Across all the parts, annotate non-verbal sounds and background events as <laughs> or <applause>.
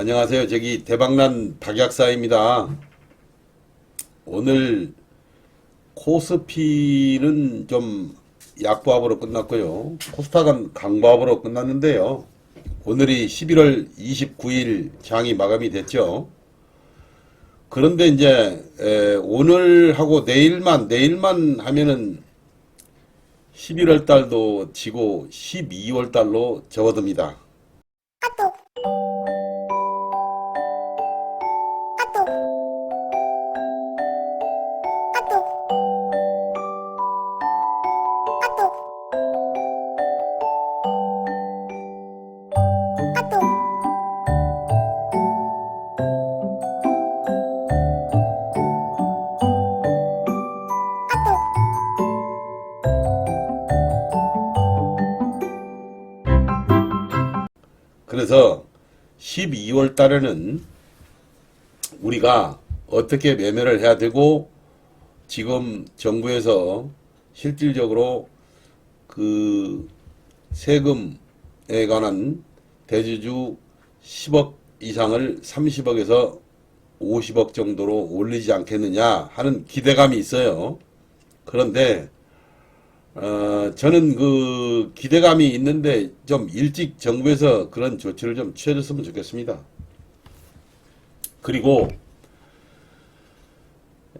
안녕하세요. 저기 대박난 박약사입니다. 오늘 코스피는 좀 약보합으로 끝났고요. 코스닥은 강보합으로 끝났는데요. 오늘이 11월 29일 장이 마감이 됐죠. 그런데 이제 에, 오늘하고 내일만 내일만 하면은 11월 달도 지고 12월 달로 접어듭니다. 12월 달에는 우리가 어떻게 매매를 해야 되고 지금 정부에서 실질적으로 그 세금에 관한 대주주 10억 이상을 30억에서 50억 정도로 올리지 않겠느냐 하는 기대감이 있어요. 그런데 어, 저는 그 기대감이 있는데 좀 일찍 정부에서 그런 조치를 좀 취해줬으면 좋겠습니다. 그리고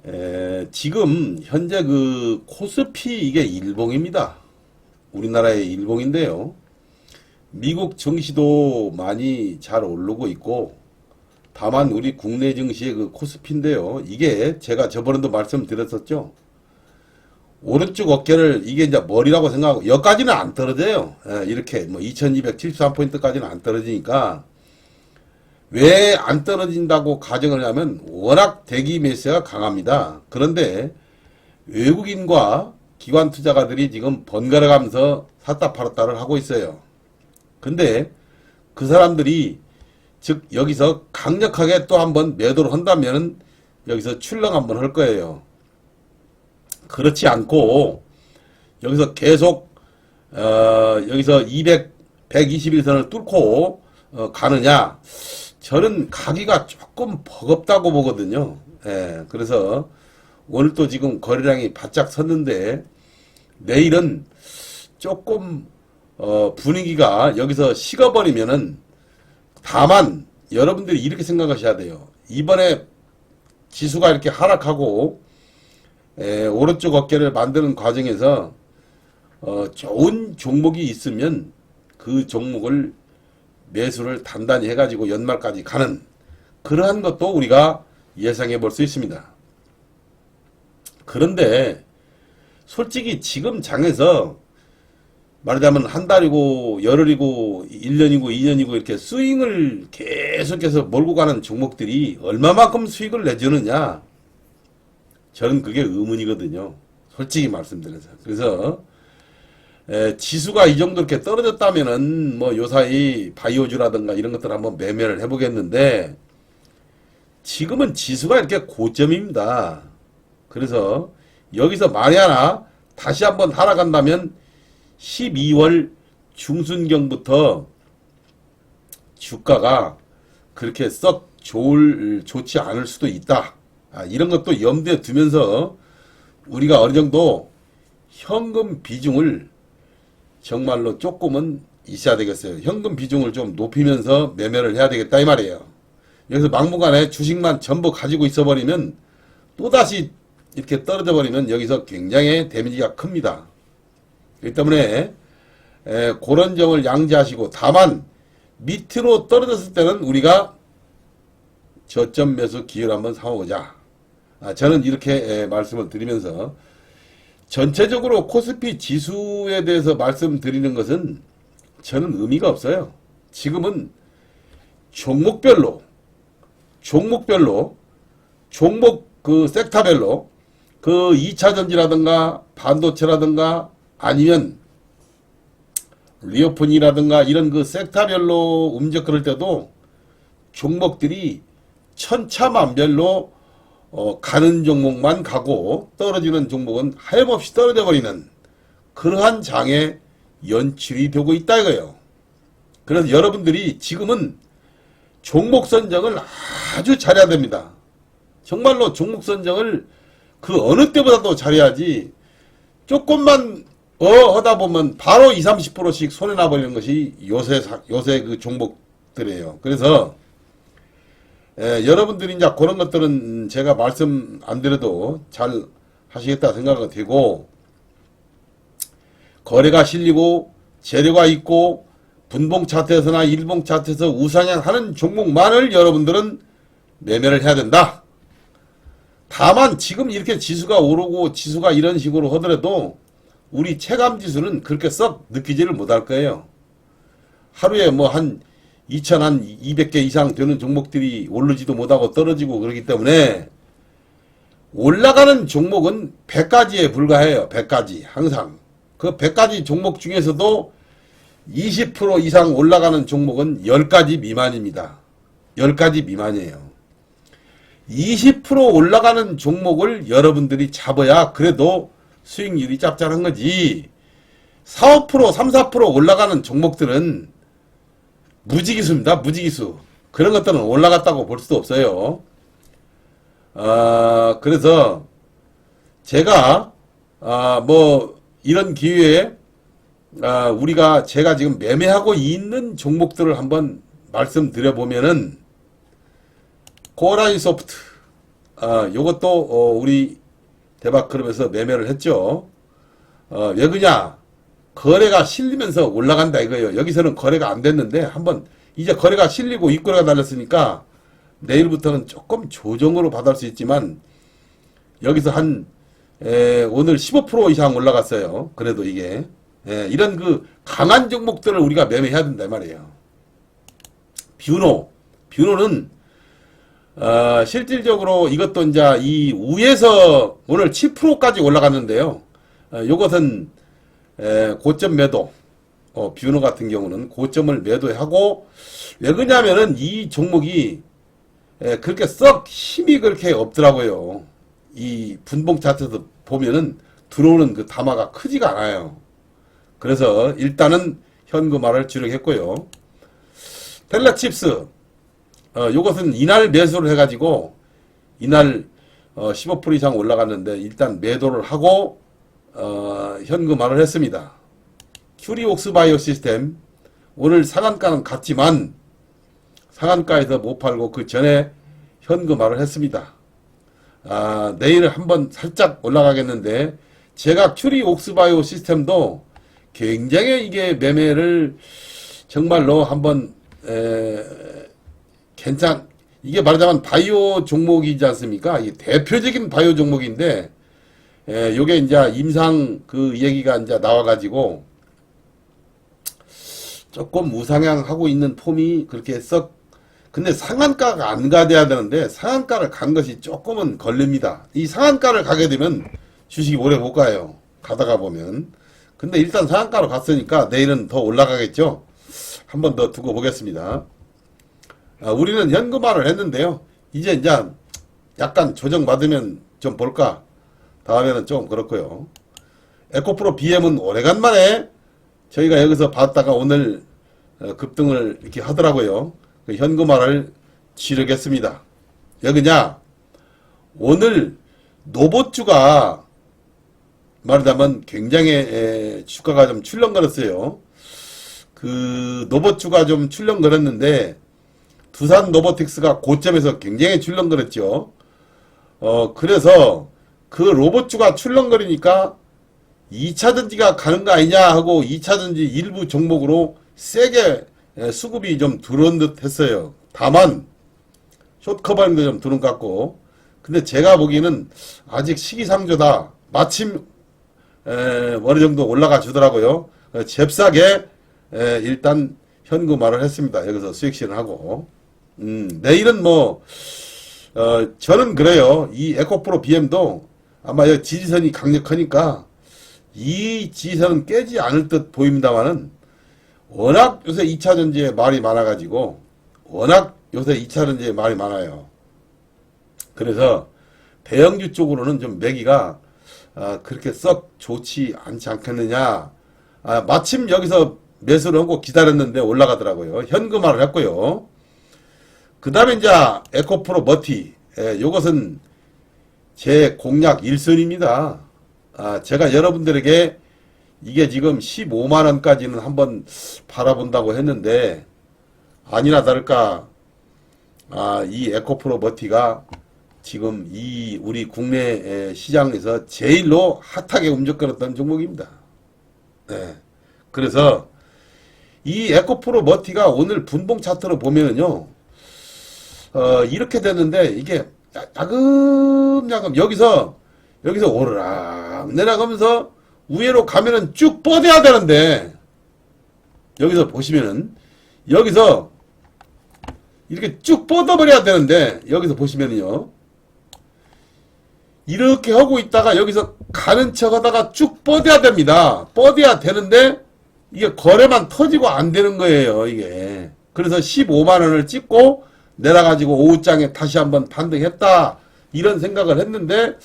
에, 지금 현재 그 코스피 이게 일봉입니다. 우리나라의 일봉인데요. 미국 증시도 많이 잘 오르고 있고 다만 우리 국내 증시의 그 코스피인데요. 이게 제가 저번에도 말씀드렸었죠. 오른쪽 어깨를 이게 이제 머리라고 생각하고 여기까지는 안 떨어져요. 예, 이렇게 뭐 2273포인트까지는 안 떨어지니까 왜 안 떨어진다고 가정을 하면 워낙 대기 매세가 강합니다. 그런데 외국인과 기관 투자가들이 지금 번갈아 가면서 샀다 팔았다를 하고 있어요. 근데 그 사람들이 즉 여기서 강력하게 또 한번 매도를 한다면 여기서 출렁 한번 할 거예요. 그렇지 않고 여기서 계속 어, 여기서 200 121선을 뚫고 어, 가느냐 저는 가기가 조금 버겁다고 보거든요. 예, 그래서 오늘 또 지금 거래량이 바짝 섰는데 내일은 조금 어, 분위기가 여기서 식어버리면은 다만 여러분들이 이렇게 생각하셔야 돼요. 이번에 지수가 이렇게 하락하고 에, 오른쪽 어깨를 만드는 과정에서 어, 좋은 종목이 있으면 그 종목을 매수를 단단히 해가지고 연말까지 가는 그러한 것도 우리가 예상해 볼 수 있습니다. 그런데 솔직히 지금 장에서 말하자면 한 달이고 열흘이고 1년이고 2년이고 이렇게 스윙을 계속해서 몰고 가는 종목들이 얼마만큼 수익을 내주느냐 저는 그게 의문이거든요. 솔직히 말씀드려서. 그래서 에, 지수가 이 정도 이렇게 떨어졌다면은 뭐 요사이 바이오주라든가 이런 것들 한번 매매를 해보겠는데 지금은 지수가 이렇게 고점입니다. 그래서 여기서 만에 하나 다시 한번 하락한다면 12월 중순경부터 주가가 그렇게 썩 좋을, 좋지 않을 수도 있다. 아, 이런 것도 염두에 두면서 우리가 어느 정도 현금 비중을 정말로 조금은 있어야 되겠어요. 현금 비중을 좀 높이면서 매매를 해야 되겠다 이 말이에요. 여기서 막무가내 주식만 전부 가지고 있어 버리면 또다시 이렇게 떨어져 버리면 여기서 굉장히 데미지가 큽니다. 그렇기 때문에 에, 그런 점을 양지하시고 다만 밑으로 떨어졌을 때는 우리가 저점 매수 기회를 한번 삼아보자. 아, 저는 이렇게 에, 말씀을 드리면서 전체적으로 코스피 지수에 대해서 말씀드리는 것은 저는 의미가 없어요. 지금은 종목별로 종목별로 종목 그 섹터별로 그 2차 전지라든가 반도체라든가 아니면 리오폰이라든가 이런 그 섹터별로 움직 그럴 때도 종목들이 천차만별로 어, 가는 종목만 가고 떨어지는 종목은 하염없이 떨어져 버리는 그러한 장에 연출이 되고 있다 이거예요. 그래서 여러분들이 지금은 종목 선정을 아주 잘해야 됩니다. 정말로 종목 선정을 그 어느 때보다도 잘해야지 조금만 어 하다 보면 바로 20, 30%씩 손해 나 버리는 것이 요새 사- 요새 그 종목들이에요. 그래서 에, 여러분들이 이제 그런 것들은 제가 말씀 안 드려도 잘 하시겠다 생각이 되고 거래가 실리고 재료가 있고 분봉 차트에서나 일봉 차트에서 우상향하는 종목만을 여러분들은 매매를 해야 된다. 다만 지금 이렇게 지수가 오르고 지수가 이런 식으로 하더라도 우리 체감 지수는 그렇게 썩 느끼지를 못할 거예요. 하루에 뭐 한 2천 한 200개 이상 되는 종목들이 오르지도 못하고 떨어지고 그러기 때문에 올라가는 종목은 100가지에 불과해요. 100가지. 항상. 그 100가지 종목 중에서도 20% 이상 올라가는 종목은 10가지 미만입니다. 10가지 미만이에요. 20% 올라가는 종목을 여러분들이 잡아야 그래도 수익률이 짭짤한 거지. 4, 5%, 3, 4% 올라가는 종목들은 무지기수입니다. 무지기수. 그런 것들은 올라갔다고 볼 수도 없어요. 아, 그래서 제가 아, 뭐 이런 기회에 아, 우리가 제가 지금 매매하고 있는 종목들을 한번 말씀드려 보면은 코라이 소프트 아, 요것도 어, 우리 대박 클럽에서 매매를 했죠. 어, 왜 그냐? 거래가 실리면서 올라간다 이거예요. 여기서는 거래가 안 됐는데 한번 이제 거래가 실리고 입거래가 달렸으니까 내일부터는 조금 조정으로 받을 수 있지만 여기서 한 에, 오늘 15% 이상 올라갔어요. 그래도 이게 에, 이런 그 강한 종목들을 우리가 매매해야 된다 이 말이에요. 뷰노 뷰노는 어, 실질적으로 이것도 이제 이 위에서 오늘 7%까지 올라갔는데요. 어, 요것은 에, 고점 매도. 어, 뷰노 같은 경우는 고점을 매도하고 왜 그러냐면은 이 종목이 에, 그렇게 썩 힘이 그렇게 없더라고요. 이 분봉 차트에서 보면은 들어오는 그 담화가 크지가 않아요. 그래서 일단은 현금화를 주력했고요. 텔라칩스 어, 요것은 이날 매수를 해가지고 이날 어, 15% 이상 올라갔는데 일단 매도를 하고 어, 현금화를 했습니다. 큐리옥스 바이오 시스템 오늘 상한가는 같지만 상한가에서 못 팔고 그 전에 현금화를 했습니다. 아, 내일 한번 살짝 올라가겠는데 제가 큐리 옥스 바이오 시스템도 굉장히 이게 매매를 정말로 한번 에, 괜찮 이게 말하자면 바이오 종목이지 않습니까? 대표적인 바이오 종목인데 에, 요게 이제 임상 그 얘기가 이제 나와가지고 조금 우상향하고 있는 폼이 그렇게 썩 근데 상한가가 안 가돼야 되는데 상한가를 간 것이 조금은 걸립니다. 이 상한가를 가게 되면 주식이 오래 못 가요. 가다가 보면. 근데 일단 상한가로 갔으니까 내일은 더 올라가겠죠. 한 번 더 두고 보겠습니다. 아, 우리는 현금화를 했는데요. 이제 이제 약간 조정 받으면 좀 볼까? 다음에는 좀 그렇고요. 에코프로 BM은 오래간만에 저희가 여기서 봤다가 오늘 어, 급등을 이렇게 하더라고요. 그 현금화를 치르겠습니다. 왜 그냐? 오늘 노보주가 말하자면 굉장히 에, 주가가 좀 출렁거렸어요. 그 노보주가 좀 출렁거렸는데 두산 노보틱스가 고점에서 굉장히 출렁거렸죠. 어 그래서 그 로봇주가 출렁거리니까 2차 전지가 가는 거 아니냐 하고 2차 전지 일부 종목으로 세게 에, 수급이 좀 들어온 듯 했어요. 다만 숏커버링도 좀 들은 것 같고 근데 제가 보기에는 아직 시기상조다. 마침 에, 어느 정도 올라가 주더라고요. 어, 잽싸게 에, 일단 현금화를 했습니다. 여기서 수익 실현하고 음, 내일은 뭐 어, 저는 그래요. 이 에코프로 BM도 아마 이 지지선이 강력하니까 이 지지선은 깨지 않을 듯 보입니다만은 워낙 요새 2차 전지에 말이 많아가지고 워낙 요새 2차 전지에 말이 많아요. 그래서 대형주 쪽으로는 좀 매기가 아, 그렇게 썩 좋지 않지 않겠느냐. 아, 마침 여기서 매수를 하고 기다렸는데 올라가더라고요. 현금화를 했고요. 그 다음에 이제 에코프로 머티. 예, 요것은 제 공약 1선입니다. 아, 제가 여러분들에게 이게 지금 15만원까지는 한번 팔아본다고 했는데, 아니나 다를까, 아, 이 에코프로 머티가 지금 이 우리 국내 에, 시장에서 제일로 핫하게 움직였던 종목입니다. 네. 그래서 이 에코프로 머티가 오늘 분봉 차트로 보면은요, 어, 이렇게 됐는데 이게 야- 야 금야금 여기서 여기서 오르락 내려가면서 위로 가면은 쭉 뻗어야 되는데 여기서 보시면은 여기서 이렇게 쭉 뻗어버려야 되는데 여기서 보시면은요 이렇게 하고 있다가 여기서 가는 척 하다가 쭉 뻗어야 됩니다. 뻗어야 되는데 이게 거래만 터지고 안 되는 거예요 이게. 그래서 15만원을 찍고 내려가지고 오후장에 다시 한번 반등했다. 이런 생각을 했는데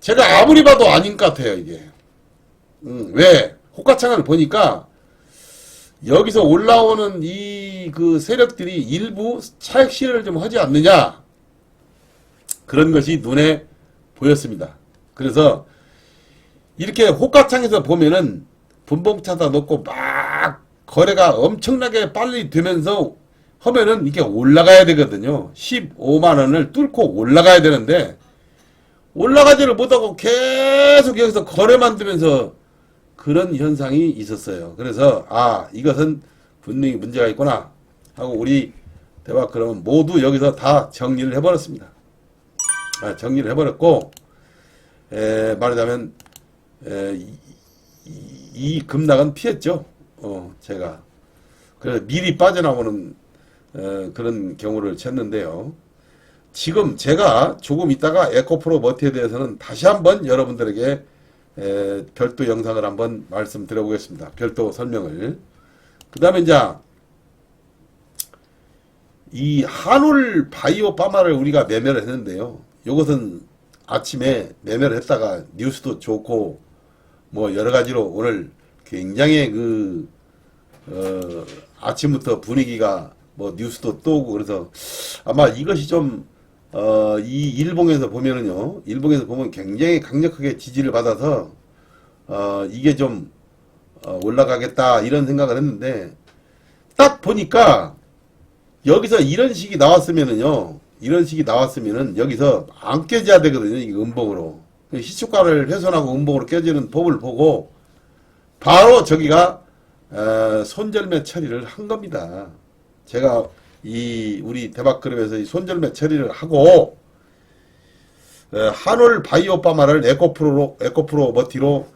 제가 아무리 봐도 아닌 것 같아요 이게. 음, 왜? 호가창을 보니까 여기서 올라오는 이 그 세력들이 일부 차익 실현을 좀 하지 않느냐. 그런 것이 눈에 보였습니다. 그래서 이렇게 호가창에서 보면은 분봉차다 놓고 막 거래가 엄청나게 빨리 되면서 하면은 이게 올라가야 되거든요. 15만 원을 뚫고 올라가야 되는데 올라가지를 못하고 계속 여기서 거래만 되면서 그런 현상이 있었어요. 그래서 아 이것은 분명히 문제가 있구나 하고 우리 대화 그러면 모두 여기서 다 정리를 해버렸습니다. 아, 정리를 해버렸고 에, 말하자면 에, 이, 이- 이 급락은 피했죠. 어, 제가 그래서 미리 빠져나오는 어, 그런 경우를 쳤는데요. 지금 제가 조금 있다가 에코프로 머티에 대해서는 다시 한번 여러분들에게 에, 별도 영상을 한번 말씀드려 보겠습니다. 별도 설명을. 그 다음에 이제 이 한올 바이오 파마를 우리가 매매를 했는데요. 이것은 아침에 매매를 했다가 뉴스도 좋고 뭐 여러 가지로 오늘 굉장히 그 어, 아침부터 분위기가 뭐 뉴스도 떠오고 그래서 아마 이것이 좀 어, 이 일봉에서 보면은요, 일봉에서 보면 굉장히 강력하게 지지를 받아서 어, 이게 좀 어, 올라가겠다 이런 생각을 했는데 딱 보니까 여기서 이런 식이 나왔으면은요, 이런 식이 나왔으면은 여기서 안 깨져야 되거든요, 이게 음봉으로. 시초가를 훼손하고 음봉으로 깨지는 법을 보고 바로 저기가 어, 손절매 처리를 한 겁니다. 제가 이 우리 대박그룹에서 이 손절매 처리를 하고 어, 한올 바이오파마를 에코프로로 에코프로 머티로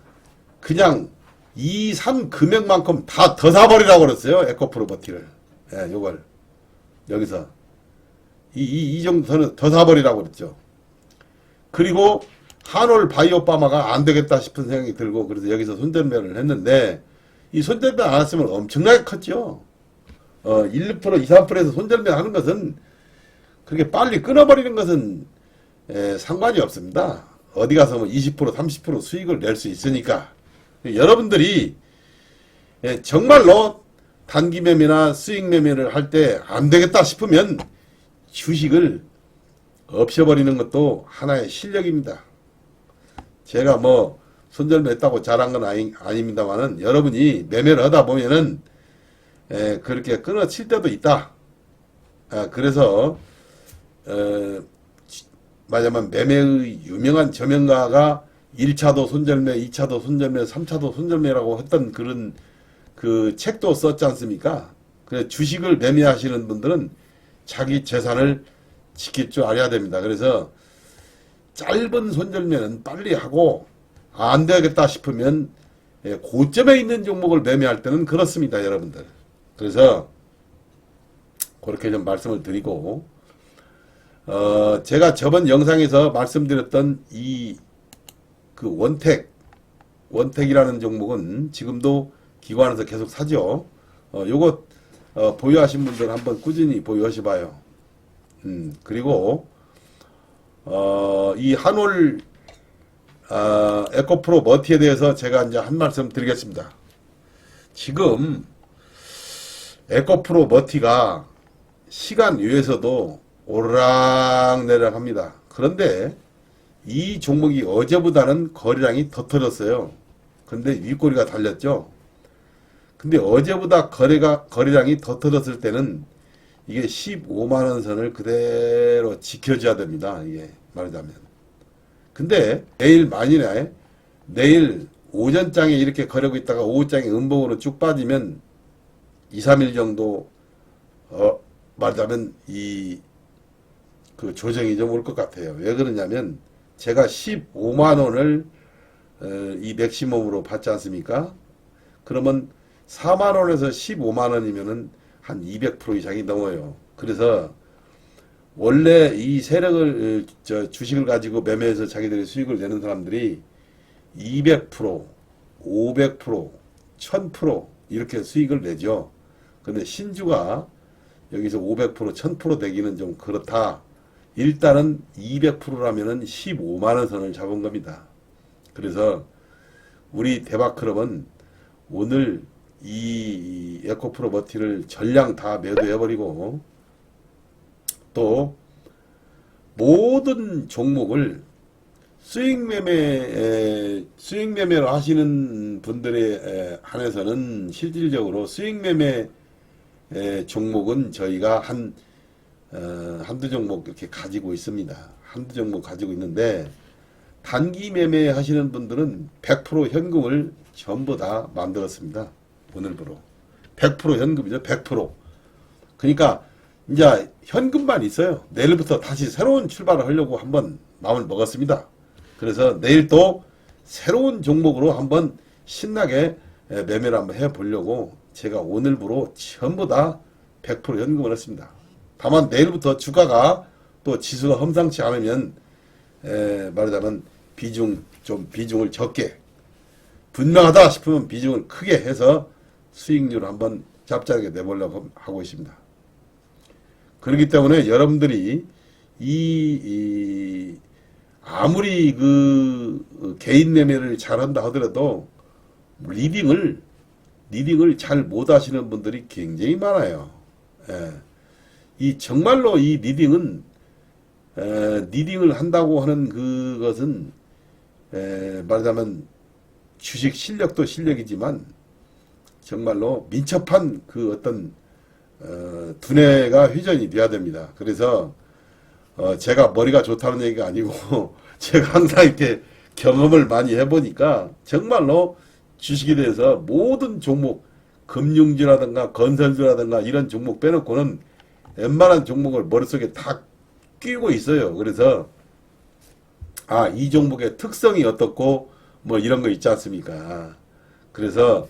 그냥 이산 금액만큼 다 더 사버리라고 그랬어요 에코프로 머티를 예, 요걸 여기서 이, 이, 이 정도는 더 사버리라고 그랬죠. 그리고 한올 바이오파마가 안 되겠다 싶은 생각이 들고 그래서 여기서 손절매를 했는데 이 손절매 안 했으면 엄청나게 컸죠. 어, 1, 2%, 2, 3%에서 손절매 하는 것은 그렇게 빨리 끊어버리는 것은 에, 상관이 없습니다. 어디 가서 뭐 20%, 30% 수익을 낼 수 있으니까 여러분들이 예, 정말로 단기 매매나 수익 매매를 할 때 안 되겠다 싶으면 주식을 없애버리는 것도 하나의 실력입니다. 제가 뭐 손절매했다고 잘한 건 아니, 아닙니다만은 여러분이 매매를 하다 보면은 에, 그렇게 끊어칠 때도 있다. 아, 그래서 말하자면 매매의 유명한 저명가가 1차도 손절매, 2차도 손절매, 3차도 손절매라고 했던 그런 그 책도 썼지 않습니까? 그래 주식을 매매하시는 분들은 자기 재산을 지킬 줄 알아야 됩니다. 그래서 짧은 손절매는 빨리 하고 안 되겠다 싶으면 예, 고점에 있는 종목을 매매할 때는 그렇습니다, 여러분들. 그래서 그렇게 좀 말씀을 드리고 어, 제가 저번 영상에서 말씀드렸던 이 그 원택 원택이라는 종목은 지금도 기관에서 계속 사죠. 어, 요거 어, 보유하신 분들 한번 꾸준히 보유하시 봐요. 음, 그리고 어, 이 한올 어, 에코프로 머티에 대해서 제가 이제 한 말씀 드리겠습니다. 지금 에코프로 머티가 시간 위에서도 오르락내락 합니다. 그런데 이 종목이 어제보다는 거래량이 더 터졌어요. 근데 윗꼬리가 달렸죠. 근데 어제보다 거래가 거래량이 더 터졌을 때는 이게 15만 원 선을 그대로 지켜줘야 됩니다. 이게 말하자면. 근데 내일 만일에 내일 오전장에 이렇게 거래고 있다가 오후장에 음봉으로 쭉 빠지면 2, 3일 정도 어 말하자면 이 그 조정이 좀 올 것 같아요. 왜 그러냐면 제가 15만 원을 어, 이 맥시멈으로 받지 않습니까? 그러면 4만 원에서 15만 원이면은 한 200% 이상이 넘어요. 그래서 원래 이 세력을 어, 저 주식을 가지고 매매해서 자기들이 수익을 내는 사람들이 200%, 500%, 1000% 이렇게 수익을 내죠. 근데 신주가 여기서 500%, 1000% 되기는 좀 그렇다. 일단은 200%라면은 15만 원 선을 잡은 겁니다. 그래서 우리 대박클럽은 오늘 이 에코프로 머티를 전량 다 매도해버리고 또 모든 종목을 수익 매매 에, 수익 매매를 하시는 분들에 에, 한해서는 실질적으로 수익 매매 에, 종목은 저희가 한 어, 한두 종목 이렇게 가지고 있습니다. 한두 종목 가지고 있는데 단기 매매 하시는 분들은 100% 현금을 전부 다 만들었습니다. 오늘부로 100% 현금이죠. 100%. 그러니까 이제 현금만 있어요. 내일부터 다시 새로운 출발을 하려고 한번 마음을 먹었습니다. 그래서 내일 또 새로운 종목으로 한번 신나게 에, 매매를 한번 해보려고 제가 오늘부로 전부 다 100% 현금을 했습니다. 다만 내일부터 주가가 또 지수가 험상치 않으면 에, 말하자면 비중 좀 비중을 적게 분명하다 싶으면 비중을 크게 해서 수익률을 한번 잡작하게 내보려고 하고 있습니다. 그렇기 때문에 여러분들이 이, 이 아무리 그 개인 매매를 잘한다 하더라도 리딩을 리딩을 잘 못하시는 분들이 굉장히 많아요. 예. 이 정말로 이 리딩은 에, 리딩을 한다고 하는 그것은 에, 말하자면 주식 실력도 실력이지만 정말로 민첩한 그 어떤 어, 두뇌가 회전이 돼야 됩니다. 그래서 어, 제가 머리가 좋다는 얘기가 아니고 <laughs> 제가 항상 이렇게 경험을 많이 해보니까 정말로 주식에 대해서 모든 종목 금융주라든가 건설주라든가 이런 종목 빼놓고는 웬만한 종목을 머릿속에 다 끼고 있어요. 그래서 아, 이 종목의 특성이 어떻고 뭐 이런 거 있지 않습니까? 그래서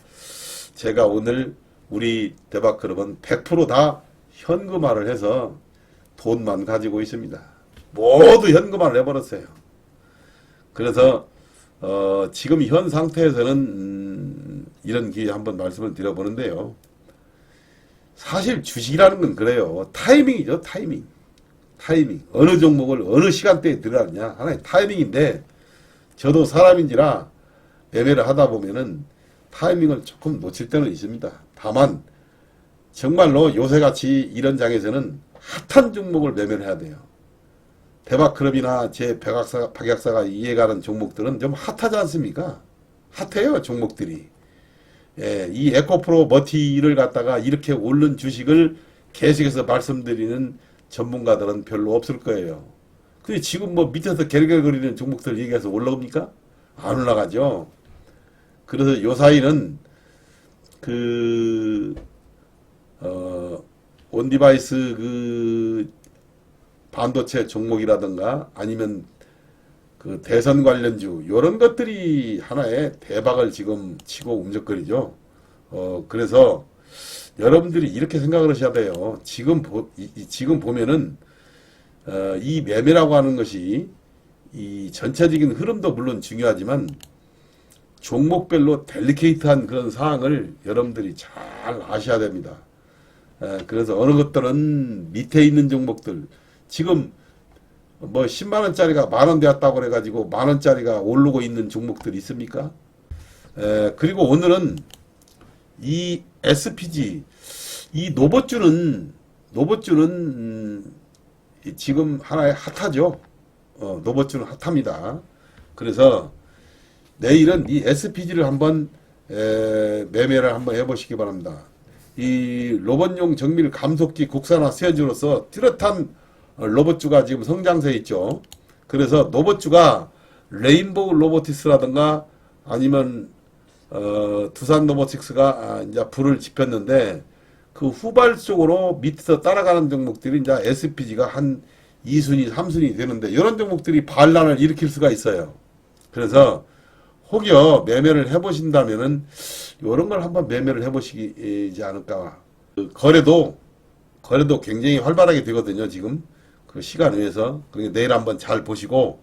제가 오늘 우리 대박클럽은 100%다 현금화를 해서 돈만 가지고 있습니다. 모두 현금화를 해버렸어요. 그래서 어, 지금 현 상태에서는 음, 이런 기회에 한번 말씀을 드려보는데요. 사실 주식이라는 건 그래요. 타이밍이죠, 타이밍. 타이밍. 어느 종목을 어느 시간대에 들어가느냐. 하나의 타이밍인데, 저도 사람인지라 매매를 하다 보면은 타이밍을 조금 놓칠 때는 있습니다. 다만, 정말로 요새같이 이런 장에서는 핫한 종목을 매매를 해야 돼요. 대박클럽이나 제 백악사, 박약사가 이해가는 종목들은 좀 핫하지 않습니까? 핫해요, 종목들이. 예, 이 에코프로 머티를 갖다가 이렇게 오른 주식을 계속해서 말씀드리는 전문가들은 별로 없을 거예요. 근데 지금 뭐 밑에서 결결거리는 종목들 얘기해서 올라옵니까? 안 올라가죠. 그래서 요 사이는 그, 어, 온디바이스 그 반도체 종목이라든가 아니면 그 대선 관련주 이런 것들이 하나의 대박을 지금 치고 움직거리죠. 어 그래서 여러분들이 이렇게 생각을 하셔야 돼요. 지금 보 이, 이- 지금 보면은 어, 이 매매라고 하는 것이 이 전체적인 흐름도 물론 중요하지만 종목별로 델리케이트한 그런 사항을 여러분들이 잘 아셔야 됩니다. 에, 그래서 어느 것들은 밑에 있는 종목들 지금 뭐 10만 원짜리가 만 원 되었다고 그래 가지고 만 원짜리가 오르고 있는 종목들 있습니까? 에, 그리고 오늘은 이 SPG 이 노버주는 노버주는 음, 이- 지금 하나의 핫하죠. 어, 노버주는 핫합니다. 그래서 내일은 이 SPG를 한번 에, 매매를 한번 해보시기 바랍니다. 이 로봇용 정밀 감속기 국산화 수혜주로서 뚜렷한 어, 로봇주가 지금 성장세에 있죠. 그래서 로봇주가 레인보우 로보티스라든가 아니면 어, 두산 로보틱스가 아, 이제 불을 지폈는데 그 후발적으로 밑에서 따라가는 종목들이 이제 SPG가 한 2순위, 3순위 되는데 이런 종목들이 반란을 일으킬 수가 있어요. 그래서 혹여 매매를 해보신다면은 이런 걸 한번 매매를 해보시지 않을까. 그 거래도 거래도 굉장히 활발하게 되거든요. 지금 그 시간 외에서 그러니까 내일 한번 잘 보시고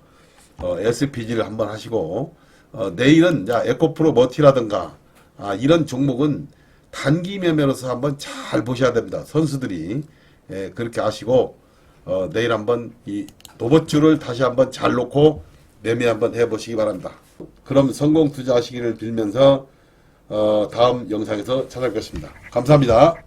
어, SPG를 한번 하시고 어, 내일은 자 에코프로 머티라든가 아, 이런 종목은 단기 매매로서 한번 잘 보셔야 됩니다. 선수들이 예, 그렇게 하시고 어, 내일 한번 이 로봇주를 다시 한번 잘 놓고 매매 한번 해보시기 바랍니다. 그럼 성공 투자하시기를 빌면서 어, 다음 영상에서 찾아뵙겠습니다. 감사합니다.